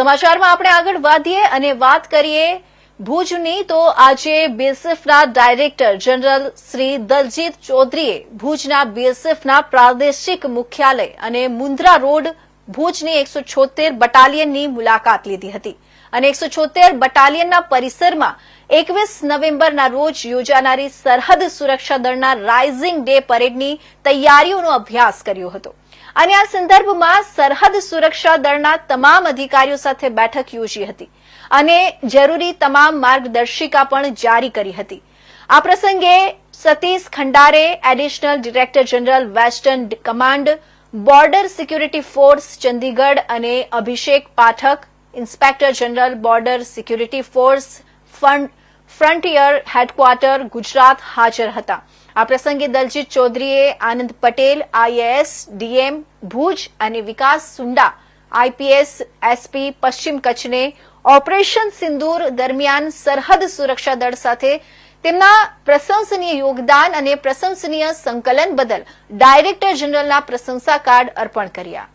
સમાચારમાં આપણે આગળ વધીએ અને વાત કરીએ ભુજની, તો આજે બીએસએફના ડાયરેક્ટર જનરલ શ્રી દલજીત ચૌધરીએ ભુજના બીએસએફના પ્રાદેશિક મુખ્યાલય અને મુન્દ્રા રોડ ભુજની એકસો છોતેર બટાલિયનની મુલાકાત લીધી હતી. અને એકસો છોતેર બટાલિયનના પરિસરમાં એકવીસ નવેમ્બરના રોજ યોજાનારી સરહદ સુરક્ષા દળના રાઇઝિંગ ડે પરેડની તૈયારીઓનો અભ્યાસ કર્યો હતો. અને આ સંદર્ભમાં સરહદ સુરક્ષા દળના તમામ અધિકારીઓ સાથે બેઠક યોજી હતી અને જરૂરી તમામ માર્ગદર્શિકા પણ જારી કરી હતી. આ પ્રસંગે Satish Khandare additional director general western command border security force Chandigarh અને Abhishek Pathak inspector general border security force fund frontier headquarter Gujarat હાજર હતા. આ પ્રસંગે દલજીત ચૌધરીએ આનંદ પટેલ આઈએએસ ડીએમ ભુજ અને વિકાસ સુંડા આઈપીએસ એસપી પશ્ચિમ કચ્છને ઓપરેશન સિંદૂર દરમિયાન સરહદ સુરક્ષા દળ સાથે તેમના પ્રશંસનીય યોગદાન અને પ્રશંસનીય સંકલન બદલ ડાયરેક્ટર જનરલના પ્રશંસા કાર્ડ અર્પણ કર્યા.